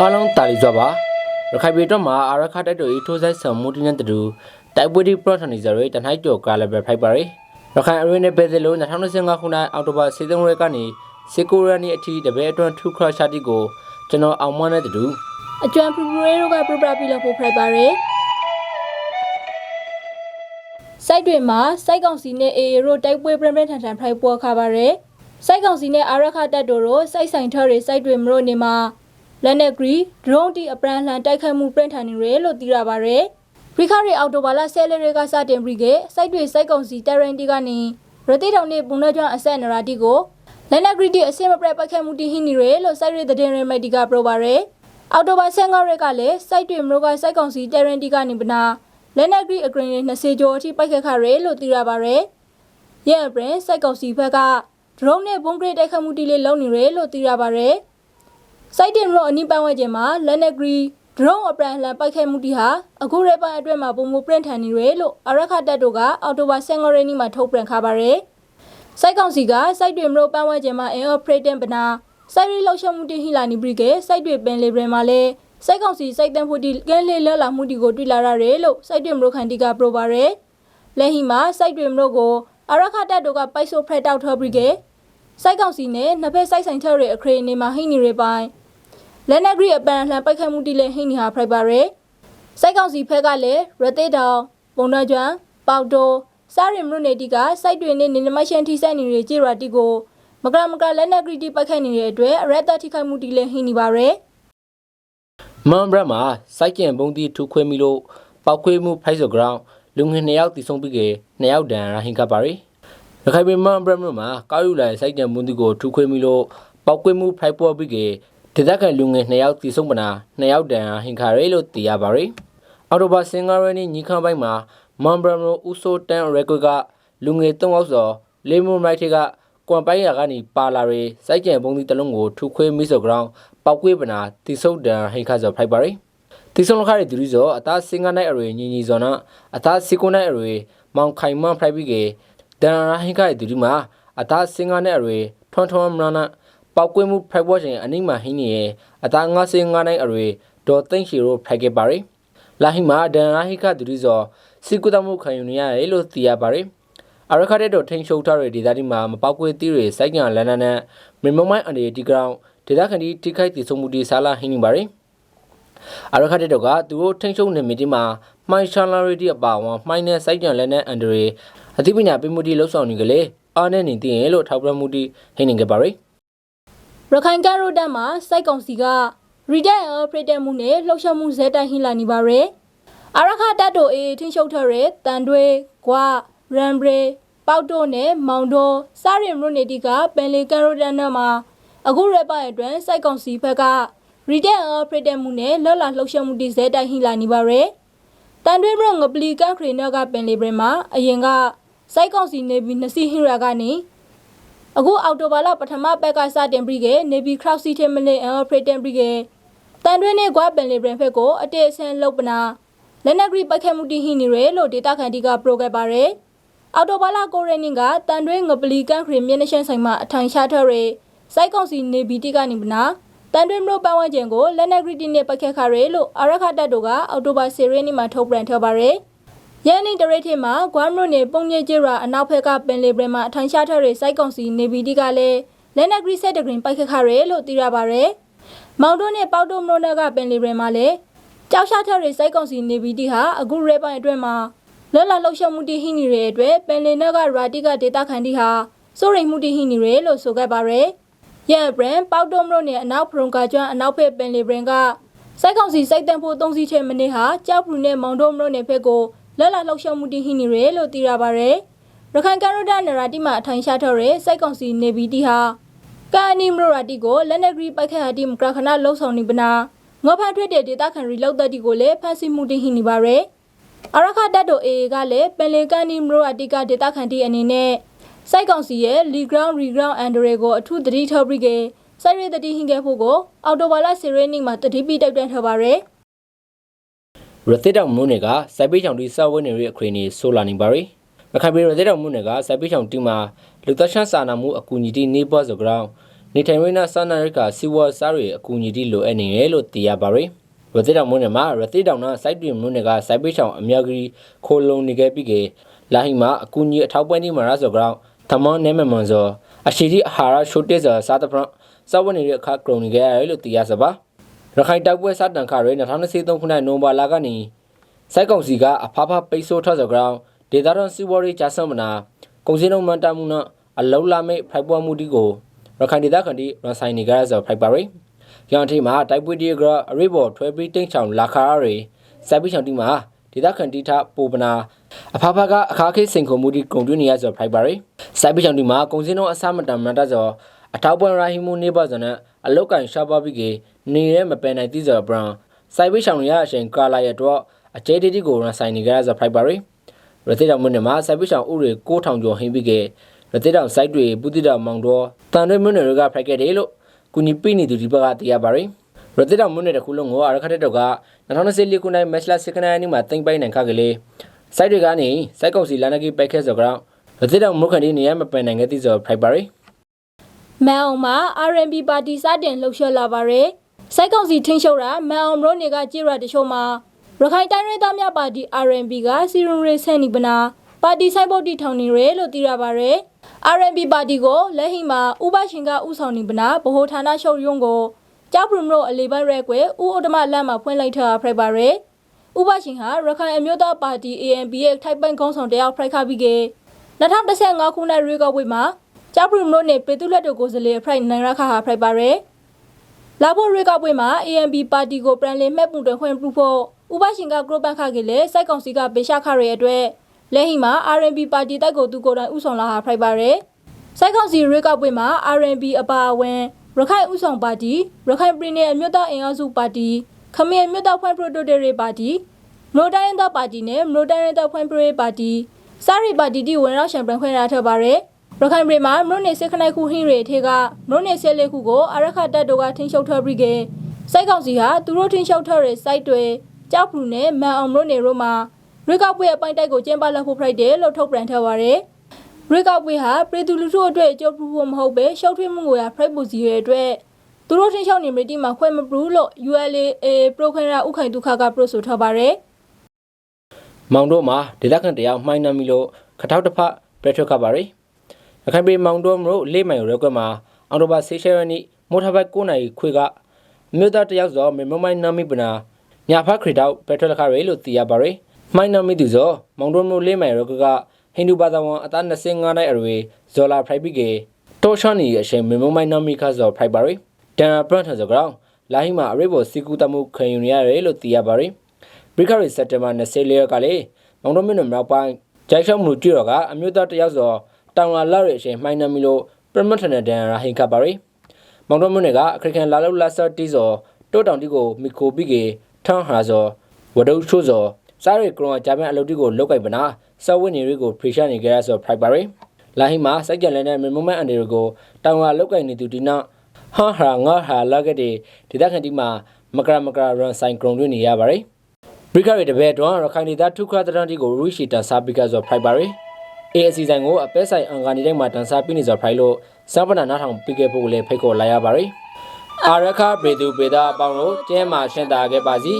အားလုံးတာလီစွာပါရခိုင်ပြည်တော့မှာအာရခတိုက်တော်ဤထိုးဆိုင်ဆံမှုတင်းတဲ့တူတိုက်ပွဲဒီပရော့ထနီဇာရီတနိုက်ကျော်ကာလဘယ်ဖိုက်ပါရီရခိုင်အရင်းနဲ့ပဲစလို့2025ခုနှစ်အောက်တိုဘာ13ရက်ကနေစစ်ကိုရနီအထိတပည့်အတွန်းထူခရရှာတီကိုကျွန်တော်အောင်မနဲ့တူအကျွမ်းဖရူဖရီတို့ကပြပပြလို့ပို့ဖိုက်ပါရယ်စိုက်တွေမှာစိုက်ကောင်စီနဲ့အေအေတို့တိုက်ပွဲပြင်းပြင်းထန်ထန်ဖိုက်ပေါ်ခါပါရယ်စိုက်ကောင်စီနဲ့အာရခတက်တို့တို့စိုက်ဆိုင်ထော်တွေစိုက်တွေမလို့နေမှာ လက်နက်ဂရီဒရုန်းတီအပရန်လှန်တိုက်ခိုက်မှုပြင်းထန်နေရယ်လို့သိရပါရယ်ရိခရီအော်တိုဘာလဆဲလတွေကစတင်ပြီးကစိုက်တွေစိုက်ကောင်စီတရင်တီကနေရတိတောင်နဲ့ပုံနှကျွမ်းအဆက်နရာတီကိုလက်နက်ဂရီတီအစင်မပြတ်ပတ်ခတ်မှုတီဟင်းနေရယ်လို့စိုက်တွေတဲ့ရင်ရမိုက်တီကပြောပါရယ်အော်တိုဘာ15ရက်ကလည်းစိုက်တွေမလို့ကစိုက်ကောင်စီတယ်ရင်တီကနေပနာလက်နက်ဂရီအဂရင်းနဲ့20ကျော်အထိပိုက်ခတ်ခရဲလို့သိရပါဗျ။ရဲ့အပြင်စိုက်ကောင်စီဘက်ကဒရုန်းနဲ့ဘုံဂရိတ်တိုက်ခတ်မှုတီလေးလုံးနေရဲလို့သိရပါဗျ။ စိုက်တင်ရောအနိပန်းဝဲကျင်မှာလက်နက်ဂရီဒရုန်းအပရန်လှန်ပိုက်ခတ်မှုတီဟာအခုရဲပိုင်းအတွင်းမှာပုံမပရင့်ထန်နေရဲလို့အရခတက်တို့ကအော်တိုဘာ15ရက်နေ့မှာထုတ်ပြန်ခါပါဗျ။စိုက်ကောင်စီကစိုက်တွေမလို့ပန်းဝဲကျင်မှာ air operating ပနာစိုက်ရီလှောက်ရှုံမှုတီဟီလာနီဘရီကစိုက်တွေပင်လေဘရမှာလဲစိုက်ကောင်စီစိုက်တန်းဖို့တီကဲလေးလဲလာမှုတီကိုတွေ့လာရတယ်လို့စိုက်တွေမလို့ခန်တီကပရိုပါရယ်လက်ဟီမှာစိုက်တွေမလို့ကိုအရခတက်တို့ကပိုက်ဆိုဖရက်တောက်ထော်ဘရီက စိုက်ကောင်စီနဲ့နှစ်ဖက်စိုက်ဆိုင်ချတွေအခရေနေမှာဟိနေရပိုင်းလက်နက်ဂရီအပန်လှန်ပိုက်ခတ်မှုတီလဲဟိနေဟာဖရက်ပါရယ်စိုက်ကောင်စီဖက်ကလည်းရသေးတောင်ပုံနှကျွမ်းပေါတိုစားရီမလို့နေတီကစိုက်တွေနဲ့နေနမရှင်ထိဆိုင်နေရကြည်ရာတီကိုမကရမကလက်နက်ကရီတီပိုက်ခိုက်နေတဲ့အတွက်အရက်တာထိခိုက်မှုတီလည်းဟင်းနေပါရယ်မန်ဘရမှာစိုက်ကျင်ပုံတီထူခွဲမိလို့ပောက်ခွေးမှုဖိုက်ဆိုဂရောင်းလူငယ်နှစ်ယောက်တည်ဆုံပြီးကနှစ်ယောက်ဒဏ်ရာဟင်ကပါရီ ရခိုင်ပြည်မန်ဘရမှာကောက်ယူလာစိုက်ကျင်ပုံတီကိုထူခွဲမိလို့ပောက်ခွေးမှုဖိုက်ပေါ်ပြီးကဒေသခံလူငယ်နှစ်ယောက်တည်ဆုံပနာနှစ်ယောက်ဒဏ်ရာဟင်ခါရဲလို့သိရပါရီအော်တိုဘာစင်ဂါရနီညီခန့်ပိုင်းမှာမန်ဘရမိုဦးဆိုတန်ရက်ကွက်ကလူငယ်၃ယောက်စောလေမွန်မိုက်ထေကကွန်ပိုင်းရာကနေပါလာရီစိုက်ကျင်ပုံတီတလုံးကိုထူခွဲမိဆိုဂရောင်းပောက်ကွေးပနာတိဆုတ်ဒန်ဟိခါစောဖိုက်ပါရီတိဆုံလခရဒီရီဇောအသားစင်ကနိုင်အရေညီညီဇောနာအသားစီကိုနိုင်အရေမောင်ခိုင်မန်ဖိုက်ပြီးကေ ဒန်ရာဟိခါဒီရီမှာအသားစင်ကနိုင်အရေထွန်းထွန်းမနာနာပောက်ကွေးမှုဖိုက်ပေါ်ခြင်းအနိမဟင်းနေရဲ့အသားငါစင်ငါနိုင်အရေဒေါ်သိန့်ရှီရိုဖိုက်ကေပါရီလာဟိမာဒန်ရာဟိခါဒီရီဇောစီကုတမှုခံယူနေရတယ်လို့သိရပါရီအရခတဲ့တော့ထိန်ရှုံထားတဲ့ဒေသဒီမှာမပောက်ကွေးသီးတွေစိုက်ကြံလန်းလန်းနဲ့မင်မမိုင်းအနေဒီဂရောင်းဒေသခံဒီတိခိုက်တည်ဆုံမှုဒီဆာလာဟင်းနေပါရီ အရခတဲ့တော့ကသူတို့ထိန်ရှုံနေမီဒီမှာမှိုင်းရှာလာရီဒီအပါဝါမှိုင်းနဲ့စိုက်ကြံလန်းနဲ့အန်ဒရီအသိပညာပေးမှုဒီလှုပ်ဆောင်နေကြလေအားနဲ့နေတည်ရင်လို့ထောက်ပြမှုဒီဟင်းနေကြပါရီရခိုင်ကရိုတက်မှာစိုက်ကောင်စီက Redact Operator မှုနဲ့လှုပ်ရှားမှုဇက်တိုင်ဟင်းလာနေပါရယ်အရခတက်တို့အေးထင်းရှုပ်ထရဲတန်တွေကွာရမ်ဘရေပေါတိုနဲ့မောင်တိုစားရင်မြို့နေတီကပန်လီကရိုတက်နဲ့မှာအခုရပရဲ့အတွက်စိုက်ကောင်စီဘက်က Redact Operator မှုနဲ့လော်လာလှုပ်ရှားမှုဒီဇက်တိုင်ဟင်းလာနေပါရယ်တန်တွေမြို့ငပလီကန်ခရီနော့ကပန်လီဘရမှာအရင်ကစိုက်ကောင်စီနေပြီးနစီဟင်ရာကနေအခုအော်တိုဘာလပထမဘက်ကစတင်ပြီးကနေဘီခရောက်စီတင်မလင်အော်ပရေတန်ပြီးကတန်တွင်းနဲ့ကွာပန်လီဘရန်ဖက်ကိုအတေအဆန်လုတ်ပနာလက်နက်ဂရီပိုက်ခတ်မှုတီဟင်းနေရလို့ဒေတာခန်တီကပရိုခဲ့ပါရယ်အော်တိုဘာလကိုရနင်းကတန်တွင်းငပလီကန်ခရီမျက်နှာရှင်ဆိုင်မှာအထိုင်ချထော်ရယ်စိုက်ကောင်စီနေဘီတီကနေပနာ တန်တွင်းမြို့ပန်းဝန်းကျင်ကိုလက်နက်ဂရီတီနဲ့ပိုက်ခတ်ခါရယ်လို့အရခတက်တို့ကအော်တိုဘာ10ရက်နေ့မှာထုတ်ပြန်ထားပါရယ်ရန်နီတရိတ်ထမှာဂွမ်မြို့နယ်ပုံညစ်ကျရာအနောက်ဘက်ကပင်လီဘရမှာအထိုင်ချထားတဲ့စိုက်ကောင်စီနေဗီတီကလည်းလက်နက်ဂရီဆက်တဂရင်ပိုက်ခတ်ခရဲလို့သိရပါဗျ။မောင်တိုးနဲ့ပေါတိုမရိုနာကပင်လီဘရမှာလည်းကြောက်ရှာထားတဲ့စိုက်ကောင်စီနေဗီတီဟာအခုရဲပိုင်းအတွင်းမှာလော်လာလှုပ်ရှားမှုတည်ဟိနေတဲ့အတွက်ပင်လီနောက်ကရာတီကဒေတာခန်တီဟာစိုးရိမ်မှုတည်ဟိနေရလို့ဆိုခဲ့ပါဗျ။ ရန်ဘရန်ပေါတိုမရိုနဲ့အနောက်ဖရုံကကျွမ်းအနောက်ဖက်ပင်လီဘရင်ကစိုက်ကောင်စီစိုက်တန်ဖို့သုံးစီချဲမနေ့ဟာကြောက်ပလူနဲ့မောင်တိုမရိုနဲ့ဖက်ကိုလက်လာလှုပ်ရှားမှုတင်ဟိနေရလို့သိရပါဗျ။ရခိုင်ကရိုဒါနရာတီမှာအထိုင်ချထော်ရဲစိုက်ကောင်စီနေဗီတီဟာကာနီမရိုရာတီကိုလက်နက်ဂရီပိုက်ခတ်ဟာတီမကရခနာလှုပ်ဆောင်နေပနာငေါဖန်ထွက်တဲ့ဒေတာခန်ရီလောက်သက်တီကိုလည်းဖန်ဆီးမှုတင်ဟိနေပါဗျ။အရခတက်တိုအေကလည်းပင်လေကန်နီမရိုရာတီကဒေတာခန်တီအနေနဲ့ စိုက်ကောင်စီရဲ့ Lee Ground Reground Andre ကိုအထူးတတိထော်ပြီးကစိုက်ရတတိဟင်ခဲ့ဖို့ကိုအော်တိုဘာလ10ရက်နေ့မှာတတိပိတောက်တန်းထားပါဗျ။ရသစ်တောင်မြို့နယ်ကစိုက်ပေးချောင်တီစောက်ဝဲနေရဲ့အခရီးနေဆိုလာနေပါရီရခိုင်ပြည်ရသစ်တောင်မြို့နယ်ကစိုက်ပေးချောင်တီမှာလူသက်ရှမ်းစာနာမှုအကူအညီတီနေပေါ်ဆိုကြောင်းနေထိုင်ရင်းနာစာနာရိကစီဝါစားတွေအကူအညီတိလိုအပ်နေတယ်လို့သိရပါတယ်ရတိတောင်မွန်းနယ်မှာရတိတောင်နာစိုက်တွင်မွန်းနယ်ကစိုက်ပိချောင်အများကြီးခိုလုံနေခဲ့ပြီးကလာဟိမှာအကူအညီအထောက်ပံ့နေမှာရဆိုကြောင့် သမွန်နေမမွန်စောအရှိတိအာဟာရရှိုတေဇာစားတဖရစောဝင်နေတဲ့အခါကရုံနေခဲ့ရတယ်လို့သိရစပါရခိုင်တောက်ပွဲစတန်ခရဲ2023ခုနှစ်နိုဝင်ဘာလကနေစိုက်ကောင်စီကအဖဖပိတ်ဆို့ထွက်စောကြောင့်ဒေတာရန်စီဝါရီဂျာဆမ်မနာကုန်စည်နှုန်းမှန်တမှုနဲ့အလုံးလာမိတ်ဖိုက်ပွားမှုတီကိုရခိုင်ဒေသခံတီရန်ဆိုင်နေကြရဆိုဖိုက်ပါရီရန်တီမှာတိုက်ပွဲဒီဂရအရိဘော်ထွဲပြီးတိန့်ချောင်လာခါရီစိုက်ပြီးချောင်တီမှာဒေသခံတီထပိုပနာ အဖဖကအခါခေးစင်ခုံမှုတီကုန်တွင်းနေရဆိုဖိုက်ပါရီစိုက်ပြီးချောင်တီမှာကုန်စည်နှုန်းအစမတန်မတဆိုအထောက်ပံ့ရာဟီမှုနေပါစနဲ့အလောက်ကန်ရှားပါပြီးကနေရဲမပယ်နိုင်သေးဆိုဘရန်စိုက်ပြီးချောင်ရအရှင်ကာလာရတော့အကျဲတီတီကိုရန်ဆိုင်နေကြရဆိုဖိုက်ပါရီရတိတော်မွန်းမှာစိုက်ပစ်ဆောင်ဥတွေ6000ကျော်ဟင်းပြီးကရတိတော်စိုက်တွေပုတိတော်မောင်တော်တန်တွေမွန်းတွေကဖိုက်ခဲ့တယ်လို့ကုညီပိနေသူဒီဘက်ကတရားပါရယ်ရတိတော်မွန်းတဲ့ခုလုံးကိုအရခတဲ့တော့က2014ခုနှစ်မက်လစစ်ကနိုင်းနီမှာတင်ပိုင်နိုင်ခကလေး စိုက်တွေကနေစိုက်ကောင်စီလန်နကီပိုက်ခဲဆိုကြောင့်ရတိတော်မွန်းခန်ဒီနေရမပန်နိုင်ခဲ့သည့်ဆိုဖိုက်ပါရယ်မန်အောင်မှာ RNB ပါတီစတင်လှုပ်ရှားလာပါရယ်စိုက်ကောင်စီထင်းရှုပ်တာမန်အောင်ရိုနေကကြည်ရတချို့မှာရခိုင်တိုင်းရင်းသားများပါတီ RNB ကစီရွန်ရေဆန်နီပနာပါတီဆိုင်ပုတ်တီထောင်နေရလို့သိရပါရယ် RNB ပါတီကိုလက်ဟိမှာဥပရှင်ကဥဆောင်နေပနာဗဟိုဌာနချုပ်ရုံးကိုကြောက်ပရုံတို့အလေးပိုင်းရဲကွယ်ဥဩတမလမ်းမှာဖွင့်လိုက်ထားဖရိုက်ပါရယ် ဥပရှင်ဟာရခိုင်အမျိုးသားပါတီ ANP ရဲ့ထိုက်ပန်ခေါင်းဆောင်တယောက်ဖရိုက်ခပြီးက2015ခုနှစ်ရွေးကောက်ပွဲမှာကျောက်ပရုံတို့နဲ့ပေတုလက်တို့ကိုယ်စားလှယ်အဖရိုက်နိုင်ရခါဟာဖရိုက်ပါရယ်လာဖို့ရွေးကောက်ပွဲမှာ ANP ပါတီကိုပြန်လည်မှတ်ပုံတွင်ခွင့်ပြုဖို့ဥပရှင်ကဂရုပန်ခခဲ့လေစိုက်ကောင်စီကပေရှာခရရဲ့အတွက်လက်ဟိမှာ RNP ပါတီတိုက်ကိုသူကိုယ်တိုင်ဥဆောင်လာဟာဖရိုက်ပါရယ်စိုက်ကောင်စီရွေးကောက်ပွဲမှာ RNP အပါအဝင်ရခိုင်ဥဆောင်ပါတီရခိုင်ပြည်နယ်အမျိုးသားအင်အားစုပါတီ ခမင်းအမျိုးသားဖွံ့ဖြိုးတိုးတက်ရေးပါတီမနိုတိုင်းရင်းသားပါတီနဲ့မနိုတိုင်းရင်းသားဖွံ့ဖြိုးရေးပါတီစားရီပါတီတီဝင်ရောက်ရှံပြန်ခွင့်ရထပါရယ်ရခိုင်ပြည်မှာမြို့နယ်စစ်ခနိုင်ခုဟင်းတွေထဲကမြို့နယ်ဆဲလေးခုကိုအရခတ်တပ်တို့ကထင်းရှုပ်ထွက်ပြီးကစိုက်ကောင်စီဟာသူတို့ထင်းရှုပ်ထွက်တဲ့စိုက်တွေကြောက်ဖူနဲ့မန်အောင်မြို့နယ်တို့မှာရွေးကောက်ပွဲအပိုင်းတိုက်ကိုကျင်းပလက်ဖို့ဖိုက်တယ်လို့ထုတ်ပြန်ထားပါရယ်ရွေးကောက်ပွဲဟာပြည်သူလူထုအတွက်အကျိုးပြုဖို့မဟုတ်ပဲရှုပ်ထွေးမှုကိုရဖိုက်ပူစီရဲ့အတွက် သူတို့ထင်းရှုပ်နေမတီမှာခွဲမပဘူးလို့ ULA ပရိုခွန်ရာဥခိုင်ဒုက္ခကပရိုဆိုထားပါရယ်မောင်တို့မှာဒေသခံတယောက်မှိုင်းနှံမီလို့ခထောက်တစ်ဖက်ပြတ်ထွက်ခပါရယ်ရခိုင်ပြည်မောင်တို့မျိုးလေးမိုင်ရက်ကွက်မှာအော်တိုဘာဆေးရှယ်ရနီမိုထာဘက်9နိုင်ခွေကမြို့သားတယောက်စောမေမမိုင်းနမီပနာညာဖက်ခရတောက်ပြတ်ထွက်ခရယ်လို့သိရပါရယ်မှိုင်းနှံမီသူစောမောင်တို့မျိုးလေးမိုင်ရက်ကွက်ကဟိန္ဒူဘာသာဝင်အသား25နိုင်အရွယ်ဇော်လာဖရိုက်ပြီးကေတိုရှန်နီအရှင်မေမမိုင်းနမီခါစောဖရိုက်ပါရ ယ်တန်ပရန့်ထဇောကောင်လာဟီမှာအရိဘောစီကူတမှုခံယူရရတယ်လို့သိရပါရယ်ဘရိခရီစက်တဘာ20လျက်ကလေမောင်တော်မြို့နယ်မြောက်ပိုင်းဂျိုက်ရှောက်မှုကြည့်တော့ကအမျိုးသားတယောက်စောတောင်လာလောက်ရဲ့အချိန်မှိုင်းနှမီလို့ပရမတ်ထနဲ့ဒန်ရာဟင်ကပါရီမောင်တော်မြို့နယ်ကအခရကန်လာလောက်လာဆာတီစောတိုးတောင်တီကိုမီကိုပြီးကေထန်းဟာစောဝဒုချိုးစောစားရီကရုံဂျာမန်အလုပ်တီကိုလောက်ကိုက်ပနာစောဝင်းနေတွေကိုဖရီရှာနေကြရဆိုဖရိုက်ပါရီလာဟီမှာစိုက်ကြံလဲတဲ့မေမမန်အန်ဒီကိုတောင်လာလောက်ကိုက်နေသူဒီနောက် ဟာဟာငါဟာလာခဲ့တဲ့ဒေသခံတီမှာမကရမကရရန်ဆိုင်ကရုံတွင်နေရပါရီဘရိကရီတပည့်တော့ရခိုင်ဒေသထုခရတရန်တီကိုရူရှိတန်စားပိကဆိုဖိုက်ပါရီအေအစီဆိုင်ကိုအပဲဆိုင်အင်္ဂါနေတိုင်းမှာတန်စားပိနေဆိုဖိုက်လို့စံပနာနာထောင်ပိကေဖို့လည်းဖိတ်ခေါ်လာရပါရီအာရခဘေသူပေတာအပေါင်းတို့ကျဲမှာရှင်းတာခဲ့ပါစီ